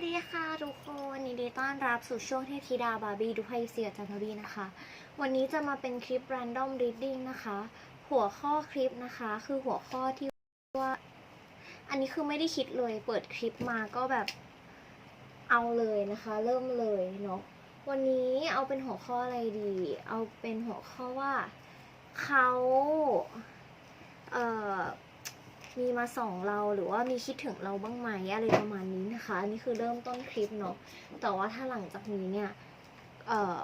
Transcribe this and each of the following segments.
สดีค่ะทุกคนยินดีต้อนรับสู่ช่วงเทพธิดาบาร์บี้ดูไพเสียจันทวีนะคะ วันนี้จะมาเป็นคลิป random reading นะคะ หัวข้อคลิปนะคะ คือหัวข้อที่ว่า อันนี้คือไม่ได้คิดเลยเปิดคลิปมาก็แบบเอาเลยนะคะ เริ่มเลยเนาะวันนี้เอาเป็นหัวข้ออะไรดี เอาเป็นหัวข้อว่าเขาเอ่อ มีมาส่องเราหรือว่ามีคิดถึงเราบ้างไหมอะไรประมาณนี้นะคะอันนี้คือเริ่มต้นคลิปเนาะแต่ว่าถ้าหลังจากนี้เนี่ยเอ่อ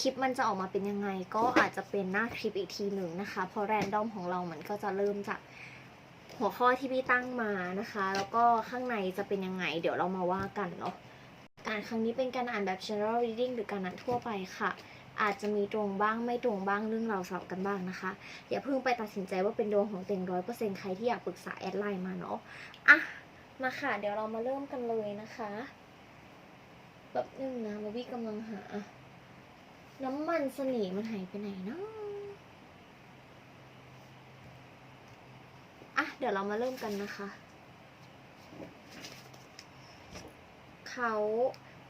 คลิปมันจะออกมาเป็นยังไง ก็อาจจะเป็นหน้าคลิปอีกทีหนึ่งนะคะเพราะแรนดอมของเรามันก็จะเริ่มจากหัวข้อที่พี่ตั้งมานะคะ แล้วก็ข้างในจะเป็นยังไง เดี๋ยวเรามาว่ากันเนาะการครั้งนี้เป็นการอ่านแบบ general reading หรือการอ่านทั่วไปค่ะ อาจจะมีตรงบ้างไม่ตรงบ้างเรื่องเราสอบกันบ้างนะคะ อย่าเพิ่งไปตัดสินใจว่าเป็นดวงของเต็งร้อยเปอร์เซ็นต์ใครที่อยากปรึกษาแอดไลน์มาเนาะอะมาค่ะ เดี๋ยวเรามาเริ่มกันเลยนะคะแบบนึงนะบอบบี้กำลังหา น้ำมันสน่ห์มันหายไปไหนเนาะอะเดี๋ยวเรามาเริ่มกันนะคะ เขา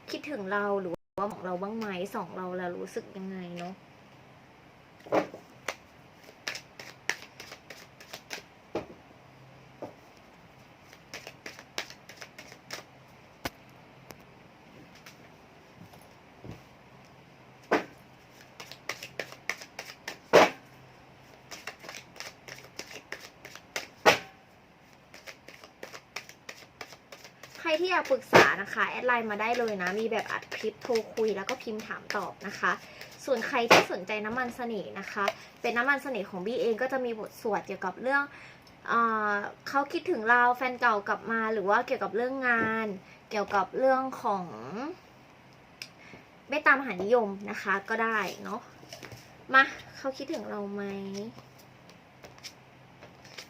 คิดถึงเราหรือ ว่าบอกเราบ้างไหมสองเราแล้วรู้สึกยังไงเนาะากปรึกษานะคะแอดไลน์มาได้เลยนะ มีแบบอัดคลิปโทรคุยแล้วก็พิมพ์ถามตอบนะคะ ส่วนใครที่สนใจน้ำมันเสน่ห์นะคะ เป็นน้ำมันเสน่ห์ของบี้เองก็จะมีบทสวดเกี่ยวกับเรื่องเอเขาคิดถึงเราแฟนเก่ากลับมาหรือว่าเกี่ยวกับเรื่องงาน เกี่ยวกับเรื่องของเมตตามหานิยมนะคะก็ได้เนาะมาเขาคิดถึงเราไหม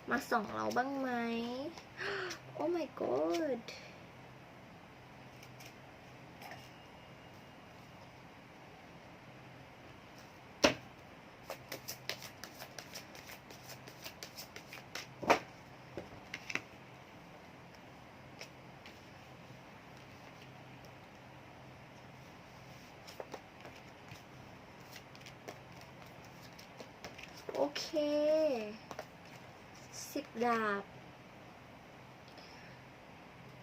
มาส่องเราบ้างไหมโอ้ my god เคสิบดาบ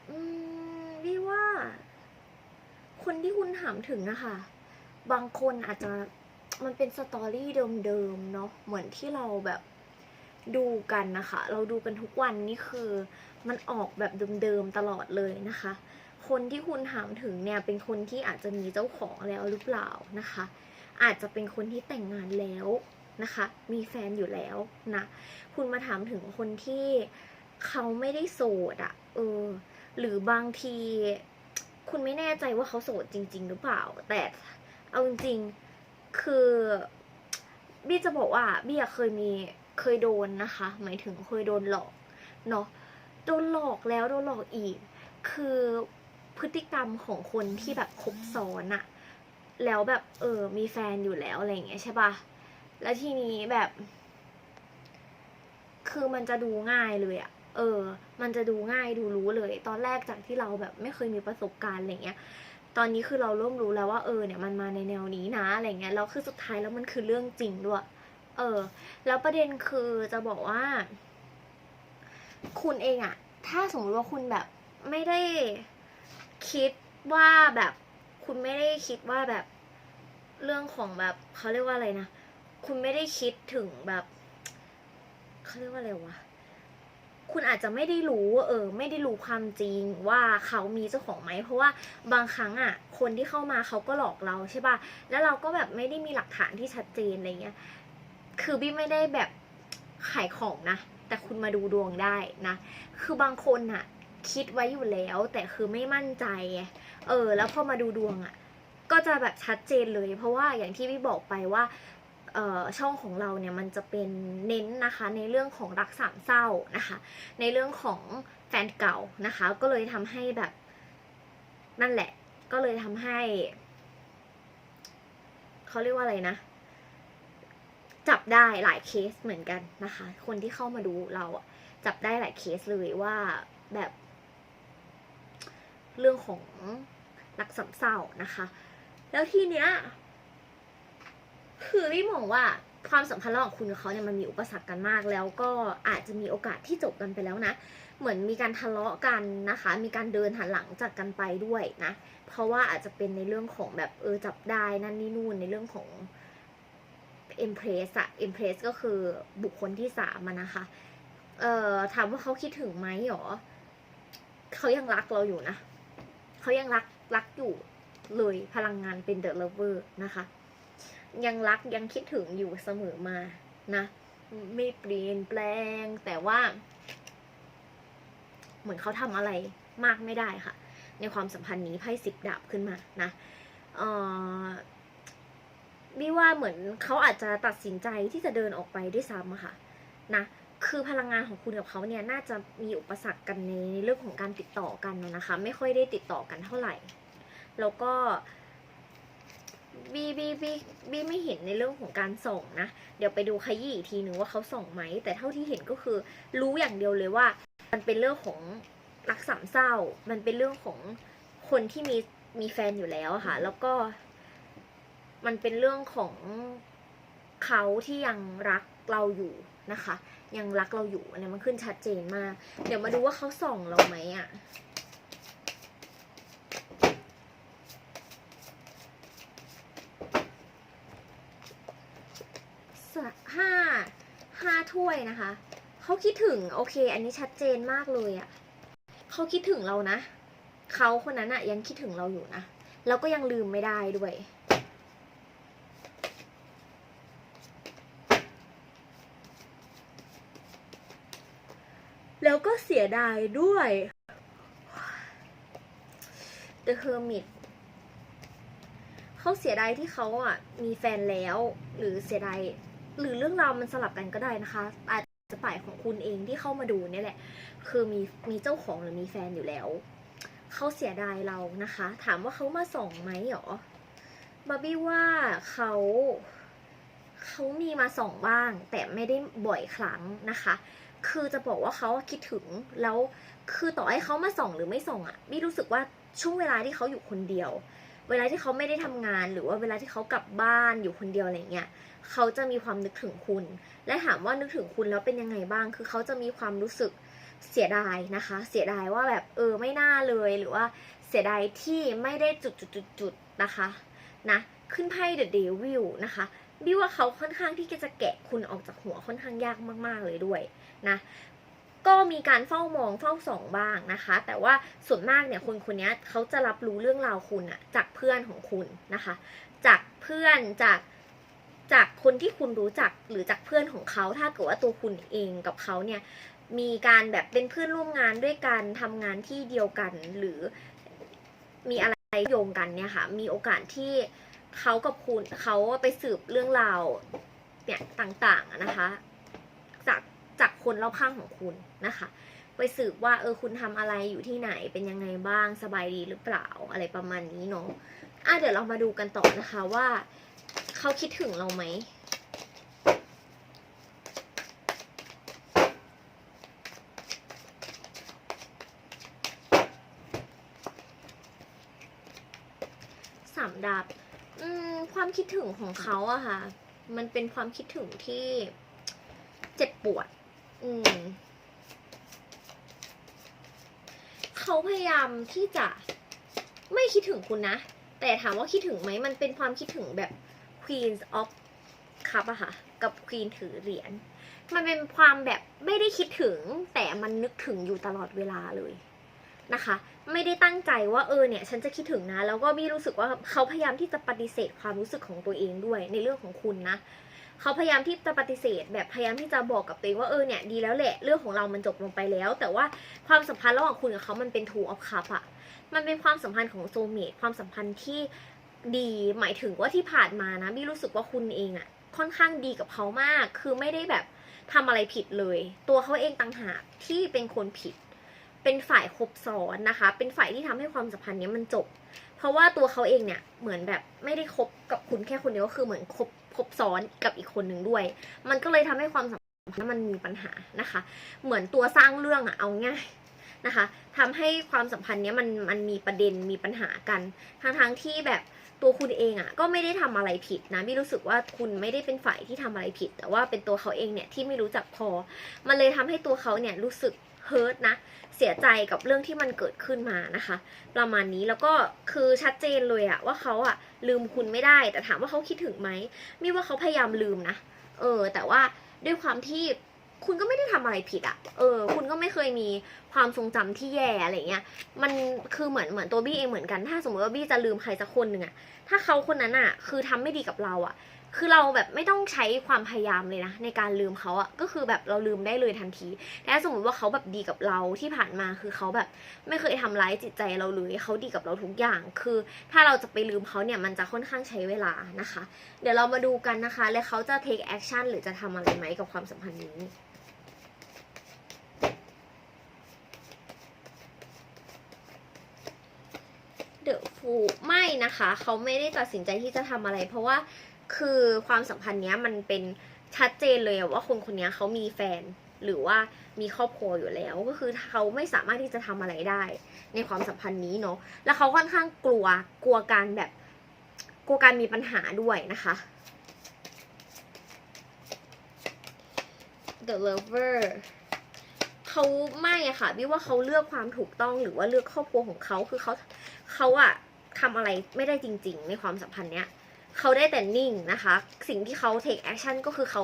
อืมพี่ว่า คนที่คุณถามถึงนะคะ บางคนอาจจะมันเป็นสตอรี่เดิมๆเนาะเหมือนที่เราแบบดูกันนะคะ เราดูกันทุกวันนี่คือ มันออกแบบเดิมๆตลอดเลยนะคะ คนที่คุณถามถึงเนี่ยเป็นคนที่อาจจะมีเจ้าของแล้วหรือเปล่านะคะ อาจจะเป็นคนที่แต่งงานแล้ว นะคะ มีแฟนอยู่แล้วนะ คุณมาถามถึงคนที่เขาไม่ได้โสดอะเออ หรือบางที คุณไม่แน่ใจว่าเขาโสดจริง ๆ หรือเปล่า แต่เอาจริงๆคือบี้จะบอกว่าบี้เคยมีเคยโดนนะคะ หมายถึงเคยโดนหลอกเนาะโดนหลอกแล้วโดนหลอกอีก คือพฤติกรรมของคนที่แบบคบซ้อนอะแล้วแบบเออมีแฟนอยู่แล้วอะไรอย่างเงี้ยใช่ปะ แล้วทีนี้แบบ คือมันจะดูง่ายเลยอะเออ มันจะดูง่ายดูรู้เลย ตอนแรกจากที่เราแบบไม่เคยมีประสบการณ์อะไรเงี้ย ตอนนี้คือเราเริ่มรู้แล้วว่าเออเนี่ยมันมาในแนวนี้นะอะไรเงี้ยแล้วคือสุดท้ายแล้วมันคือเรื่องจริงด้วย เออ แล้วประเด็นคือจะบอกว่า คุณเองอะถ้าสมมติว่าคุณแบบไม่ได้คิดว่าแบบ คุณไม่ได้คิดว่าแบบเรื่องของแบบเขาเรียกว่าอะไรนะ คุณไม่ได้คิดถึงแบบเขาเรียกว่าอะไรวะคุณอาจจะไม่ได้รู้เออ ไม่ได้รู้ความจริงว่าเขามีเจ้าของไหมเพราะว่าบางครั้งอะ คนที่เข้ามาเขาก็หลอกเราใช่ป่ะแล้วเราก็แบบไม่ได้มีหลักฐานที่ชัดเจนอะไรเงี้ยคือบี้ไม่ได้แบบขายของนะ แต่คุณมาดูดวงได้นะ คือบางคนอะ คิดไว้อยู่แล้ว แต่คือไม่มั่นใจ เออ แล้วพอมาดูดวงอะ ก็จะแบบชัดเจนเลย เพราะว่าอย่างที่พี่บอกไปว่า ช่องของเราเนี่ยมันจะเป็นเน้นนะคะในเรื่องของรักสามเศร้านะคะ ในเรื่องของแฟนเก่านะคะ ก็เลยทำให้แบบนั่นแหละ ก็เลยทำให้เขาเรียกว่าอะไรนะ จับได้หลายเคสเหมือนกันนะคะ คนที่เข้ามาดูเราจับได้หลายเคสเลยว่าแบบ เรื่องของรักสามเศร้านะคะ แล้วทีเนี้ย คือพี่มองว่าความสัมพันธ์ระหว่างคุณกับเขาเนี่ยมันมีอุปสรรคกันมาก แล้วก็อาจจะมีโอกาสที่จบกันไปแล้วนะ เหมือนมีการทะเลาะกันนะคะ มีการเดินหันหลังจากกันไปด้วยนะ เพราะว่าอาจจะเป็นในเรื่องของแบบเออจับได้นั่นนี่นู่นในเรื่องของ Empress อะ Empress ก็คือบุคคลที่สามนะคะ เอ่อถามว่าเขาคิดถึงไหมหรอเขายังรักเราอยู่นะ เขายังรักรักอยู่เลยพลังงานเป็น The Lover นะคะ ยังรักยังคิดถึงอยู่เสมอมานะ ไม่เปลี่ยนแปลงแต่ว่า เหมือนเขาทำอะไรมากไม่ได้ค่ะ ในความสัมพันธ์นี้ไพ่สิบดาบขึ้นมานะเอ่อบี้ว่าเหมือนเขาอาจจะตัดสินใจที่จะเดินออกไปด้วยซ้ำค่ะนะคือพลังงานของคุณกับเขาเนี่ยน่าจะมีอุปสรรคกันในเรื่องของการติดต่อกันนะนะคะ ไม่ค่อยได้ติดต่อกันเท่าไหร่ แล้วก็ บีบีบีบีไม่เห็นในเรื่องของการส่งนะ เดี๋ยวไปดูขยี้อีกทีหนึ่งว่าเขาส่งไหม แต่เท่าที่เห็นก็คือรู้อย่างเดียวเลยว่า มันเป็นเรื่องของรักสามเศร้า มันเป็นเรื่องของคนที่มีมีแฟนอยู่แล้วค่ะ แล้วก็ มันเป็นเรื่องของเขาที่ยังรักเราอยู่นะคะ ยังรักเราอยู่อันนี้มันขึ้นชัดเจนมาก เดี๋ยวมาดูว่าเขาส่องเราไหมอะสะห้าห้า ถ้วยนะคะ เขาคิดถึงโอเค อันนี้ชัดเจนมากเลยอะเขาคิดถึงเรานะ เขาคนนั้นอะยังคิดถึงเราอยู่นะแล้วก็ยังลืมไม่ได้ด้วย แล้วก็เสียดายด้วย The Hermit เขาเสียดายที่เขาอะมีแฟนแล้ว หรือเสียดาย หรือเรื่องราวมันสลับกันก็ได้นะคะ อาจจะฝ่ายของคุณเองที่เข้ามาดูเนี่ยแหละ คือมีมีเจ้าของหรือมีแฟนอยู่แล้ว เขาเสียดายเรานะคะ ถามว่าเขามาส่องไหมหรอบาร์บี้ว่าเขาเขามีมาส่องบ้าง แต่ไม่ได้บ่อยครั้งนะคะ คือจะบอกว่าเขาคิดถึงแล้วคือต่อให้เขามาส่องหรือไม่ส่องอะ่ะบี้รู้สึกว่าช่วงเวลาที่เขาอยู่คนเดียว เวลาที่เขาไม่ได้ทำงาน หรือว่าเวลาที่เขากลับบ้านอยู่คนเดียวอะไรเงี้ยเขาจะมีความนึกถึงคุณ และถามว่านึกถึงคุณแล้วเป็นยังไงบ้าง คือเขาจะมีความรู้สึกเสียดายนะคะ เสียดายว่าแบบเออไม่น่าเลยหรือว่าเสียดายที่ไม่ได้จุดจุดจุดจุดนะคะนะขึ้นไพ่เดอะเดวิลนะคะบี้ว่าเขาค่อนข้างที่จะแกะคุณออกจากหัวค่อนข้างยากมาก ๆ เลยด้วยนะ ก็มีการเฝ้ามองเฝ้าส่องบ้างนะคะ แต่ว่าส่วนมากเนี่ยคนคนนี้เขาจะรับรู้เรื่องราวคุณอะจากเพื่อนของคุณนะคะ จากเพื่อนจากจากคนที่คุณรู้จักหรือจากเพื่อนของเขาถ้าเกิดว่าตัวคุณเองกับเขาเนี่ยมีการแบบเป็นเพื่อนร่วมงานด้วยกันทำงานที่เดียวกันหรือมีอะไรโยงกันเนี่ยค่ะมีโอกาสที่เขากับคุณเขาไปสืบเรื่องราวเนี่ยต่างๆนะคะ จากคนรอบข้างของคุณนะคะ ไปสืบว่าเออคุณทำอะไรอยู่ที่ไหนเป็นยังไงบ้างสบายดีหรือเปล่าอะไรประมาณนี้เนาะอะเดี๋ยวเรามาดูกันต่อนะคะว่าเขาคิดถึงเราไหมสามดาบอืมความคิดถึงของเขาอะค่ะ มันเป็นความคิดถึงที่เจ็บปวด อืม เขาพยายามที่จะไม่คิดถึงคุณนะ แต่ถามว่าคิดถึงไหม มันเป็นความคิดถึงแบบ Queen of Cup อะค่ะ กับ Queen ถือเหรียญ มันเป็นความแบบไม่ได้คิดถึง แต่มันนึกถึงอยู่ตลอดเวลาเลยนะคะ ไม่ได้ตั้งใจว่าเออเนี่ย ฉันจะคิดถึงนะ แล้วก็มีรู้สึกว่าเขาพยายามที่จะปฏิเสธความรู้สึกของตัวเองด้วยในเรื่องของคุณนะ เขาพยายามที่จะปฏิเสธ แบบพยายามที่จะบอกกับตัวเองว่าเออเนี่ยดีแล้วแหละเรื่องของเรามันจบลงไปแล้ว แต่ว่าความสัมพันธ์ระหว่างคุณกับเขามันเป็น two of cup อะมันเป็นความสัมพันธ์ของโซเมตความสัมพันธ์ที่ดีหมายถึงว่าที่ผ่านมานะบี้รู้สึกว่าคุณเองอะค่อนข้างดีกับเขามาก คือไม่ได้แบบทำอะไรผิดเลย ตัวเขาเองต่างหากที่เป็นคนผิด เป็นฝ่ายคบซ้อนนะคะ เป็นฝ่ายที่ทำให้ความสัมพันธ์นี้มันจบ เพราะว่าตัวเขาเองเนี่ยเหมือนแบบไม่ได้คบกับคุณแค่คนเดียวก็คือเหมือนคบ บซ้อนกับอีกคนหนึ่งด้วย มันก็เลยทำให้ความสัมพันธ์มันมีปัญหานะคะ เหมือนตัวสร้างเรื่องอะเอาง่ายนะคะทำให้ความสัมพันธ์เนี้ยมันมันมีประเด็นมีปัญหากันทั้งทั้งๆที่แบบตัวคุณเองอะ่ะก็ไม่ได้ทำอะไรผิดนะพี่รู้สึกว่าคุณไม่ได้เป็นฝ่ายที่ทำอะไรผิด แต่ว่าเป็นตัวเขาเองเนี่ยที่ไม่รู้จักพอ มันเลยทำให้ตัวเขาเนี่ยรู้สึก เฮิร์ตนะ เสียใจกับเรื่องที่มันเกิดขึ้นมานะคะ ประมาณนี้แล้วก็คือชัดเจนเลยอะว่าเขาอะลืมคุณไม่ได้ แต่ถามว่าเขาคิดถึงไหมไมีว่าเขาพยายามลืมนะ เออ แต่ว่าด้วยความที่คุณก็ไม่ได้ทำอะไรผิดอะเออ คุณก็ไม่เคยมีความทรงจำที่แย่อะไรเงี้ย มันคือเหมือนเหมือนตัวบี้เองเหมือนกัน ถ้าสมมติว่าบี้จะลืมใครสักคนหนึ่งอะถ้าเขาคนนั้นอะคือทำไม่ดีกับเราอะ คือเราแบบไม่ต้องใช้ความพยายามเลยนะในการลืมเขาอะก็คือแบบเราลืมได้เลยทันที แต่สมมติว่าเขาแบบดีกับเราที่ผ่านมาคือเขาแบบไม่เคยทำร้ายจิตใจเราเลยเขาดีกับเราทุกอย่าง คือถ้าเราจะไปลืมเขาเนี่ยมันจะค่อนข้างใช้เวลานะคะ เดี๋ยวเรามาดูกันนะคะ แล้วเขาจะ take action หรือจะทำอะไรไหมกับความสัมพันธ์นี้เดอะฟูไม่นะคะ เขาไม่ได้ตัดสินใจที่จะทำอะไร เพราะว่า คือความสัมพันธ์เนี้ยมันเป็นชัดเจนเลยว่าคนคนนี้เขามีแฟนหรือว่ามีครอบครัวอยู่แล้วก็คือเขาไม่สามารถที่จะทำอะไรได้ ในความสัมพันธ์นี้เนาะแล้วเขาค่อนข้างกลัวกลัวการแบบกลัวการมีปัญหาด้วยนะคะ The Lover เขาไม่อะค่ะพี่ว่าเขาเลือกความถูกต้องหรือว่าเลือกครอบครัวของเขาคือเขาเขาอะทำอะไรไม่ได้จริง ๆ ในความสัมพันธ์เนี้ย เขาได้แต่นิ่งนะคะ สิ่งที่เขา take action ก็คือเขา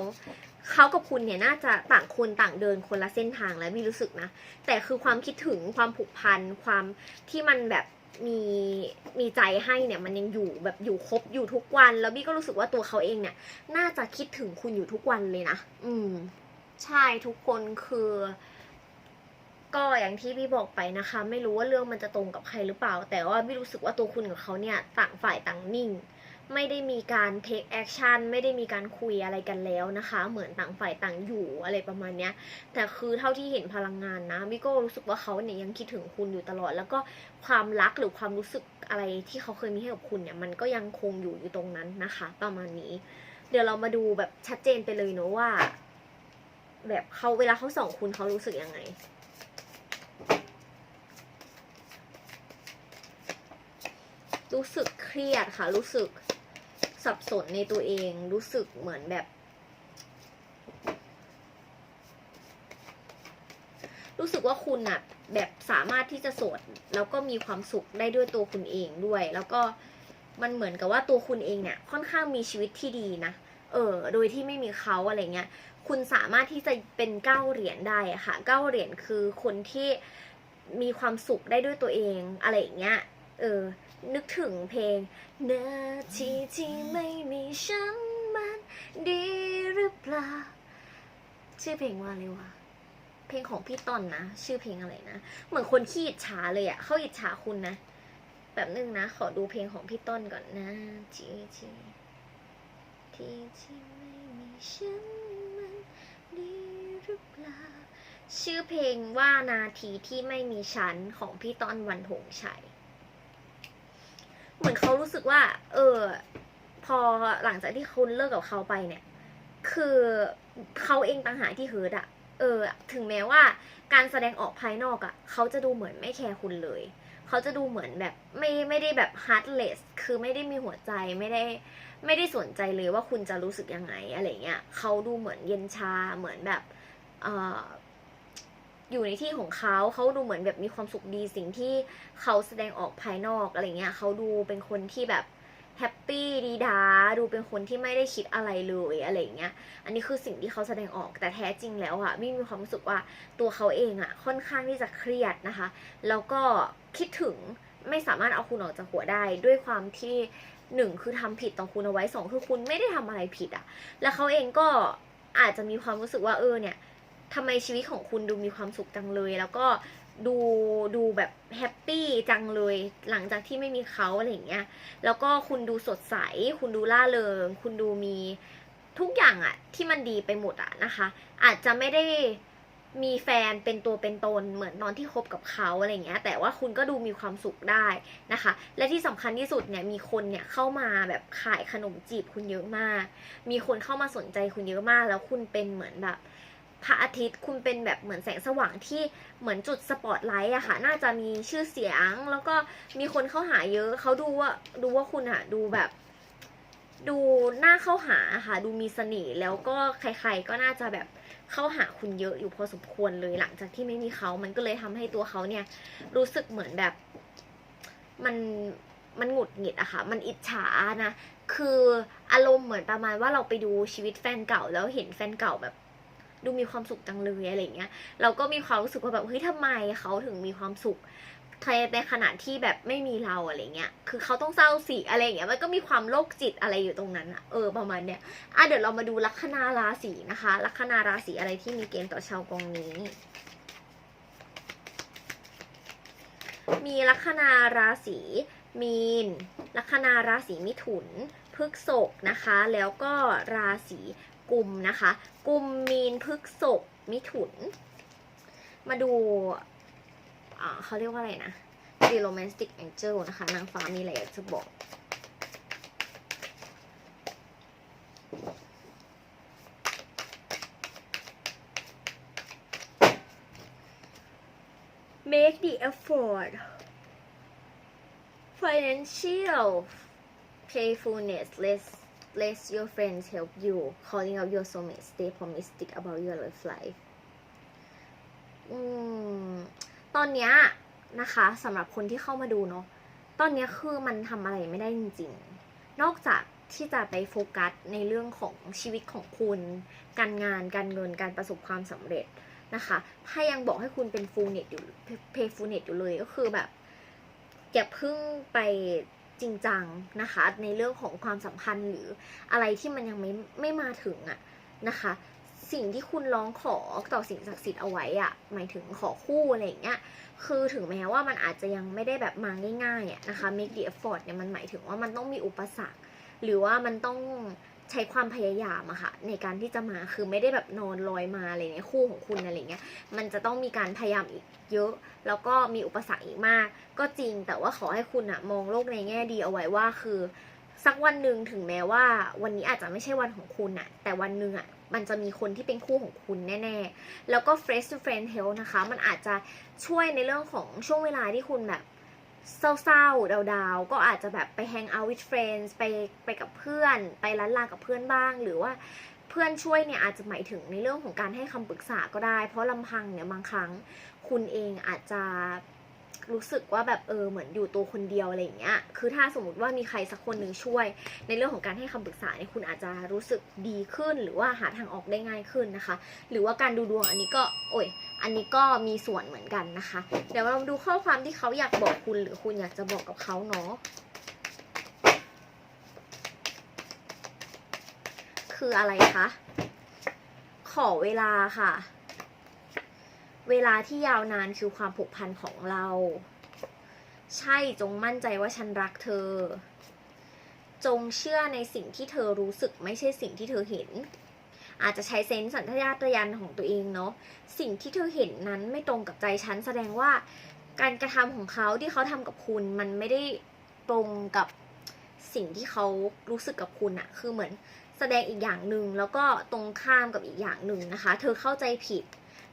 เขากับคุณเนี่ยน่าจะต่างคนต่างเดินคนละเส้นทางแล้วมีรู้สึกนะ แต่คือความคิดถึงความผูกพันความที่มันแบบมีมีใจให้เนี่ยมันยังอยู่แบบอยู่ครบอยู่ทุกวัน แล้วบี้ก็รู้สึกว่าตัวเขาเองเนี่ย น่าจะคิดถึงคุณอยู่ทุกวันเลยนะอืม ใช่ทุกคนคือ ก็อย่างที่พี่บอกไปนะคะ ไม่รู้ว่าเรื่องมันจะตรงกับใครหรือเปล่า แต่ว่าพี่รู้สึกว่าตัวคุณกับเขาเนี่ย ต่างฝ่ายต่างนิ่ง ไม่ได้มีการ take action ไม่ได้มีการคุยอะไรกันแล้วนะคะ เหมือนต่างฝ่ายต่างอยู่อะไรประมาณเนี้ย แต่คือเท่าที่เห็นพลังงานนะพี่ก็รู้สึกว่าเขาเนี่ยยังคิดถึงคุณอยู่ตลอด แล้วก็ความรักหรือความรู้สึกอะไรที่เขาเคยมีให้กับคุณเนี่ย มันก็ยังคงอยู่อยู่ตรงนั้นนะคะ ประมาณนี้ เดี๋ยวเรามาดูแบบชัดเจนไปเลยเนอะว่า แบบเขาเวลาเขาส่องคุณเขารู้สึกยังไงรู้สึกเครียดค่ะ รู้สึก สับสนในตัวเองรู้สึกเหมือนแบบ รู้สึกว่าคุณอะแบบสามารถที่จะโสดแล้วก็มีความสุขได้ด้วยตัวคุณเองด้วย แล้วก็มันเหมือนกับว่าตัวคุณเองเนี่ยค่อนข้างมีชีวิตที่ดีนะเออ โดยที่ไม่มีเขาอะไรเงี้ย คุณสามารถที่จะเป็นเก้าเหรียญได้ค่ะเก้าเหรียญคือคนที่มีความสุขได้ด้วยตัวเองอะไรอย่างเงี้ย เออ นึกถึงเพลงนาทีที่ไม่มีฉันมันดีหรือเปล่า ชื่อเพลงว่าอะไรวะเพลงของพี่ต้นนะ ชื่อเพลงอะไรนะ เหมือนคนขี้อิจฉาเลยอะเขาอิจฉาคุณนะ แบบนึงนะ ขอดูเพลงของพี่ต้นก่อนนะทีที่ที่ที่ไม่มีฉันมันดีหรือเปล่า ชื่อเพลงว่านาทีที่ไม่มีฉันของพี่ต้นวันหงชัย เหมือนเขารู้สึกว่า เออ พอหลังจากที่คุณเลิกกับเขาไปเนี่ย คือเขาเองต่างหากที่เฮิร์ตอะเออ ถึงแม้ว่าการแสดงออกภายนอกอะเขาจะดูเหมือนไม่แคร์คุณเลย เขาจะดูเหมือนแบบไม่ไม่ได้แบบ heartless คือไม่ได้มีหัวใจไม่ได้ ไม่ได้สนใจเลยว่าคุณจะรู้สึกยังไงอะไรเงี้ยเขาดูเหมือนเย็นชาเหมือนแบบ เออ อยู่ในที่ของเขาเขาดูเหมือนแบบมีความสุขดีสิ่งที่เขาแสดงออกภายนอกอะไรเงี้ยเขาดูเป็นคนที่แบบแฮปปี้ดีดาดูเป็นคนที่ไม่ได้คิดอะไรเลยอะไรเงี้ย อันนี้คือสิ่งที่เขาแสดงออกแต่แท้จริงแล้วอะมี่มีความรู้สึกว่าตัวเขาเองอะค่อนข้างที่จะเครียดนะคะ แล้วก็คิดถึงไม่สามารถเอาคุณออกจากหัวได้ ด้วยความที่หนึ่งคือทำผิดต่อคุณเอาไว้สองคือคุณไม่ได้ทำอะไรผิดอะแล้วเขาเองก็อาจจะมีความรู้สึกว่าเออเนี่ย ทำไมชีวิตของคุณดูมีความสุขจังเลย แล้วก็ดูดูแบบแฮปปี้จังเลย หลังจากที่ไม่มีเขาอะไรอย่างเงี้ยแล้วก็คุณดูสดใส คุณดูล่าเริง คุณดูมีทุกอย่างอะที่มันดีไปหมดอะนะคะ อาจจะไม่ได้มีแฟนเป็นตัวเป็นตนเหมือนตอนที่คบกับเขาอะไรเงี้ย แต่ว่าคุณก็ดูมีความสุขได้นะคะ และที่สำคัญที่สุดเนี่ยมีคนเนี่ยเข้ามาแบบขายขนมจีบคุณเยอะมาก มีคนเข้ามาสนใจคุณเยอะมาก แล้วคุณเป็นเหมือนแบบ พระอาทิตย์คุณเป็นแบบเหมือนแสงสว่างที่เหมือนจุดสปอตไลท์อะค่ะ น่าจะมีชื่อเสียง แล้วก็มีคนเข้าหาเยอะเขาดูว่าดูว่าคุณอะดูแบบ ดูน่าเข้าหาค่ะ ดูมีเสน่ห์แล้วก็ใคร ๆ ก็น่าจะแบบเข้าหาคุณเยอะอยู่พอสมควรเลยหลังจากที่ไม่มีเขา มันก็เลยทำให้ตัวเขาเนี่ย รู้สึกเหมือนแบบ มันมันหงุดหงิดอะค่ะ มันอิจฉานะ คืออารมณ์เหมือนประมาณว่าเราไปดูชีวิตแฟนเก่าแล้วเห็นแฟนเก่าแบบ ดูมีความสุขจังเลยอะไรเงี้ยเราก็มีความรู้สึกว่าแบบเฮ้ยทำไมเขาถึงมีความสุขในขณะที่แบบไม่มีเราอะไรเงี้ย คือเขาต้องเศร้าสิอะไรเงี้ย มันก็มีความโรคจิตอะไรอยู่ตรงนั้นอะเออประมาณเนี้ย อะเดี๋ยวเรามาดูลัคนาราศีนะคะ ลัคนาราศีอะไรที่มีเกณฑ์ต่อชาวกองนี้ มีลัคนาราศีมีน ลัคนาราศีมิถุนพฤกษกนะคะ แล้วก็ราศี กุมนะคะกุมมีนพฤกษกมิถุน มาดูเขาเรียกว่าอะไรนะ The Romantic Angel นะคะ นางฟ้ามีอะไรอยากจะบอก make the effort financial playfulness let let your friends help you calling out your soulmate stay optimistic about your love life อืมตอนเนี้ยนะคะสำหรับคนที่เข้ามาดูเนาะตอนเนี้ยคือมันทำอะไรไม่ได้จริงๆ นอกจากที่จะไปโฟกัสในเรื่องของชีวิตของคุณ การงานการเงินการประสบความสำเร็จนะคะ ถ้ายังบอกให้คุณเป็นฟูลเน็ตอยู่เพย์ฟูลเน็ตอยู่เลยก็คือแบบอย่าเพิ่งไป จริงจังนะคะ ในเรื่องของความสัมพันธ์หรืออะไรที่มันยังไม่ไม่มาถึงอะนะคะ สิ่งที่คุณร้องขอต่อสิ่งศักดิ์สิทธิ์เอาไว้อะหมายถึงขอคู่อะไรอย่างเงี้ยคือถึงแม้ว่ามันอาจจะยังไม่ได้แบบมาง่ายๆอะนะคะ make the effort เนี่ยมันหมายถึงว่ามันต้องมีอุปสรรค หรือว่ามันต้อง ใช้ความพยายามอะค่ะในการที่จะมาคือไม่ได้แบบนอนลอยมาอะไรเงี้ยคู่ของคุณอะไรเงี้ยมันจะต้องมีการพยายามอีกเยอะ แล้วก็มีอุปสรรคอีกมาก ก็จริงแต่ว่าขอให้คุณอะมองโลกในแง่ดีเอาไว้ว่าคือสักวันหนึ่งถึงแม้ว่า วันนี้อาจจะไม่ใช่วันของคุณอะแต่วันหนึ่งอะมันจะมีคนที่เป็นคู่ของคุณแน่ๆ แล้วก็ fresh to friend health นะคะ มันอาจจะช่วยในเรื่องของช่วงเวลาที่คุณแบบ เศร้าๆดาวๆ ก็อาจจะแบบไป hang out with friends ไปไปกับเพื่อน ไปร้านลากับเพื่อนบ้าง หรือว่าเพื่อนช่วยเนี่ยอาจจะหมายถึงในเรื่องของการให้คำปรึกษาก็ได้ เพราะลำพังเนี่ยบางครั้งคุณเองอาจจะรู้สึกว่าแบบเออเหมือนอยู่ตัวคนเดียวอะไรอย่างเงี้ย คือถ้าสมมติว่ามีใครสักคนหนึ่งช่วย ในเรื่องของการให้คำปรึกษาเนี่ยคุณอาจจะรู้สึกดีขึ้น หรือว่าหาทางออกได้ง่ายขึ้นนะคะ หรือว่าการดูดวงอันนี้ก็ โอ้ย อันนี้ก็มีส่วนเหมือนกันนะคะ เดี๋ยวเราดูข้อความที่เขาอยากบอกคุณหรือคุณอยากจะบอกกับเขาเนาะคืออะไรคะขอเวลาค่ะ เวลาที่ยาวนานคือความผูกพันของเรา ใช่จงมั่นใจว่าฉันรักเธอ จงเชื่อในสิ่งที่เธอรู้สึกไม่ใช่สิ่งที่เธอเห็น อาจจะใช้เซนส์สัญชาตญาณของตัวเองเนาะสิ่งที่เธอเห็นนั้นไม่ตรงกับใจฉันแสดงว่า การกระทำของเขาที่เขาทำกับคุณ มันไม่ได้ตรงกับสิ่งที่เขารู้สึกกับคุณอะคือเหมือนแสดงอีกอย่างหนึ่งแล้วก็ตรงข้ามกับอีกอย่างหนึ่งนะคะ เธอเข้าใจผิด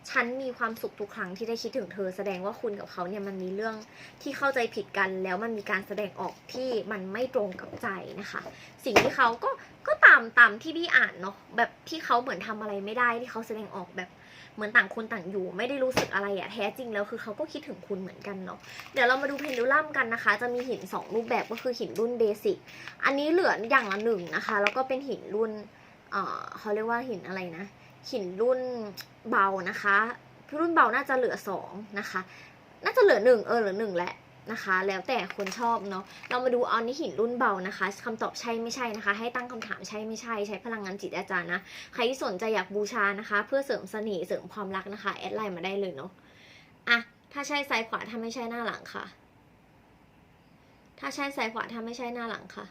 ฉันมีความสุขทุกครั้งที่ได้คิดถึงเธอ แสดงว่าคุณกับเขาเนี่ยมันมีเรื่องที่เข้าใจผิดกัน แล้วมันมีการแสดงออกที่มันไม่ตรงกับใจนะคะ สิ่งที่เขาก็ก็ตามตามที่พี่อ่านเนาะแบบที่เขาเหมือนทำอะไรไม่ได้ที่เขาแสดงออกแบบเหมือนต่างคนต่างอยู่ ไม่ได้รู้สึกอะไรอะแท้จริงแล้วคือเขาก็คิดถึงคุณเหมือนกันเนาะเดี๋ยวเรามาดูเพนดูลัมกันนะคะ จะมีหินสองรูปแบบก็คือหินรุ่นเบสิกอันนี้เหลืออย่างละหนึ่งนะคะ แล้วก็เป็นหินรุ่นเอ่อเขาเรียกว่าหินอะไรนะ หินรุ่นเบานะคะรุ่นเบาน่าจะเหลือสองนะคะ น่าจะเหลือหนึ่งเออเหลือหนึ่งแหละนะคะ แล้วแต่คนชอบเนาะเรามาดูเอานี้หินรุ่นเบานะคะคำตอบใช่ไม่ใช่นะคะ ให้ตั้งคำถามใช่ไม่ใช่ใช้พลังงานจิตอาจารย์นะใครที่สนใจอยากบูชานะคะ เพื่อเสริมเสน่ห์เสริมความรักนะคะแอดไลน์มาได้เลยเนาะอะถ้าใช่ซ้ายขวาถ้าไม่ใช่หน้าหลังค่ะ ถ้าใช่ซ้ายขวาถ้าไม่ใช่หน้าหลังค่ะ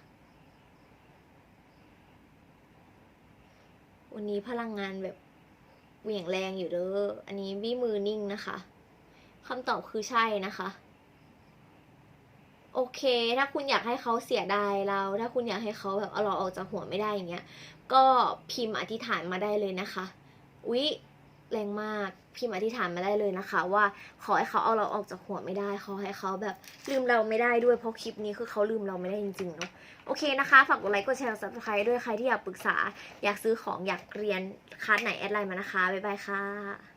วันนี้พลังงานแบบเหวี่ยงแรงอยู่เด้อ อันนี้บี้มือนิ่งนะคะคำตอบคือใช่นะคะ โอเค ถ้าคุณอยากให้เขาเสียดายเรา ถ้าคุณอยากให้เขาแบบเอาเราออกจากหัวไม่ได้อย่างเงี้ย ก็พิมพ์อธิษฐานมาได้เลยนะคะ อุ๊ย แรงมากพิมพ์อธิษฐานมาได้เลยนะคะ ว่าขอให้เขาเอาเราออกจากหัวไม่ได้ขอให้เขาแบบลืมเราไม่ได้ด้วยเพราะคลิปนี้คือเขาลืมเราไม่ได้จริงๆเนาะโอเคนะคะฝากกดไลค์กดแชร์ซับสไครต์ด้วยใครที่อยากปรึกษา อยากซื้อของอยากเรียนคลาสไหนแอดไลน์มานะคะบ๊ายบายค่ะ